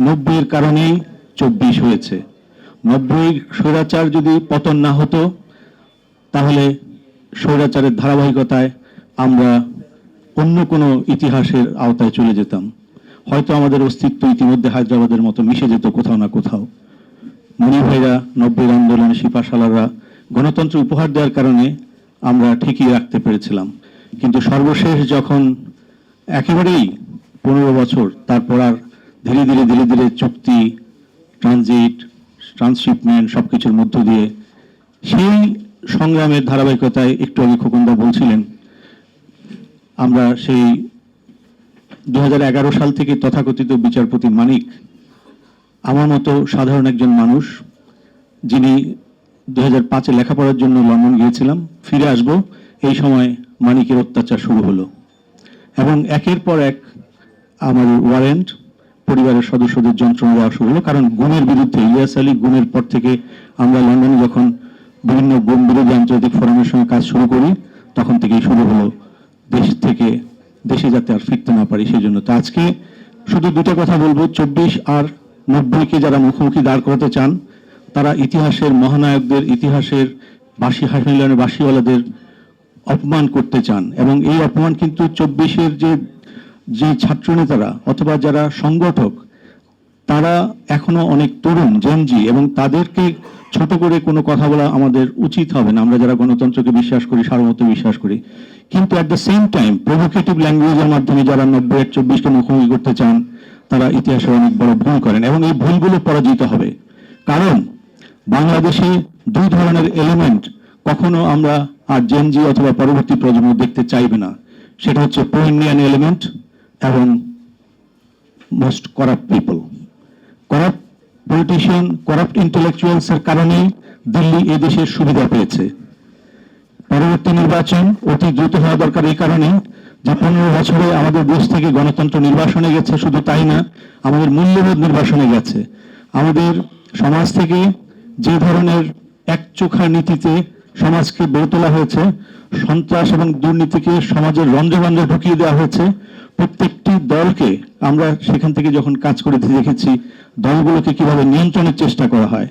নব্বইয়ের কারণেই চব্বিশ হয়েছে। নব্বই স্বৈরাচার যদি পতন না হতো, তাহলে স্বৈরাচারের ধারাবাহিকতায় আমরা অন্য কোনো ইতিহাসের আওতায় চলে যেতাম। হয়তো আমাদের অস্তিত্ব ইতিমধ্যে হায়দ্রাবাদের মতো মিশে যেত কোথাও না কোথাও। মনি ভাইরা নব্বই আন্দোলনে সিপাশালারা গণতন্ত্র উপহার দেওয়ার কারণে আমরা ঠিকই রাখতে পেরেছিলাম। কিন্তু সর্বশেষ যখন একেবারেই পনেরো বছর, তারপর আর ধীরে ধীরে ধীরে ধীরে চুক্তি ট্রানজিট ট্রান্সশিপমেন্ট সবকিছুর মধ্য দিয়ে সেই সংগ্রামের ধারাবাহিকতায় একটু আগে খোকনদা বলছিলেন, আমরা সেই দু হাজার এগারো সাল থেকে তথাকথিত বিচারপতি মানিক আমার মতো সাধারণ একজন মানুষ, যিনি দু হাজার পাঁচে লেখাপড়ার জন্য লন্ডন গিয়েছিলাম, ফিরে আসব, এই সময় মানিকের অত্যাচার শুরু হলো। এবং একের পর এক আমার ওয়ারেন্ট পরিবারের সদস্যদের যন্ত্রণা দেওয়া শুরু হলো কারণ গুণের বিরুদ্ধে ইলিয়াস আলী গুণের পর থেকে আমরা লন্ডনে যখন বিভিন্ন গুণ বিরোধী আন্তর্জাতিক ফোরামের সঙ্গে কাজ শুরু করি, তখন থেকেই শুরু হলো দেশ থেকে দেশে যাতে আর ফিরতে না পারি সেই জন্য। তো আজকে শুধু দুটো কথা বলব, চব্বিশ আর নব্বইকে যারা মুখোমুখি দাঁড় করাতে চান, তারা ইতিহাসের মহানায়কদের, ইতিহাসের বাসি হাসমিলনের বাসিওয়ালাদের অপমান করতে চান। এবং এই অপমান কিন্তু চব্বিশের যে যে ছাত্রনেতারা অথবা যারা সংগঠক, তারা এখনও অনেক তরুণ জেনজি এবং তাদেরকে ছোট করে কোনো কথা বলা আমাদের উচিত হবে না। আমরা যারা গণতন্ত্রকে বিশ্বাস করি সার্বভৌমত্ব বিশ্বাস করি। কিন্তু at the same time provocative ল্যাঙ্গুয়েজের মাধ্যমে যারা নব্বই এক চব্বিশকে মুখোমুখি করতে চান, তারা ইতিহাসে অনেক বড় ভুল করেন এবং এই ভুলগুলো পরাজিত হবে। কারণ বাংলাদেশে দুই ধরনের এলিমেন্ট কখনো আমরা আর জেনজি অথবা পরবর্তী প্রজন্ম দেখতে চাইবে না। সেটা হচ্ছে প্রো ইন্ডিয়ান এলিমেন্ট এবং most corrupt people corrupt politician corrupt intellectuals এর কারণেই দিল্লি এই দেশের সুবিধা পেয়েছে। পরবর্তী নির্বাচন অতি দ্রুত হওয়া দরকার এই কারণে যে পনেরো বছরে আমাদের দেশ থেকে গণতন্ত্র নির্বাসনে গেছে, শুধু তাই না, আমাদের মূল্যবোধ নির্বাসনে গেছে। আমাদের সমাজ থেকে যে ধরনের এক একচোখা নীতিতে সমাজকে গড়ে তোলা হয়েছে, সন্ত্রাস এবং দুর্নীতিকে সমাজের রঞ্জরঞ্জ ঢুকিয়ে দেওয়া হয়েছে প্রত্যেকটি দলকে আমরা সেখান থেকে যখন কাজ করে দেখেছি, দলগুলোকে কীভাবে নিয়ন্ত্রণের চেষ্টা করা হয়।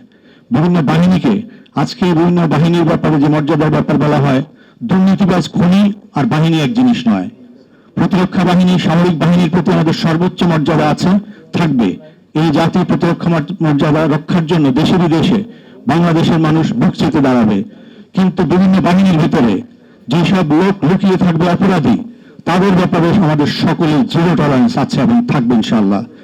বিভিন্ন বাহিনীকে, আজকে বিভিন্ন বাহিনীর ব্যাপারে যে মর্যাদার ব্যাপার বলা হয়, দুর্নীতিবাজ খুনি আর বাহিনী এক জিনিস নয়। প্রতিরক্ষা বাহিনী, সামরিক বাহিনীর প্রতি আমাদের সর্বোচ্চ মর্যাদা আছে, থাকবে। এই জাতীয় প্রতিরক্ষা মর্যাদা রক্ষার জন্য দেশে বিদেশে বাংলাদেশের মানুষ বুক চেতে দাঁড়াবে। কিন্তু বিভিন্ন বাহিনীর ভিতরে যেসব লোক লুকিয়ে থাকবে অপরাধী তাদের ব্যাপারে আমাদের সকলেই জিরো টলারেন্স আছে এবং থাকবে ইনশাআল্লাহ।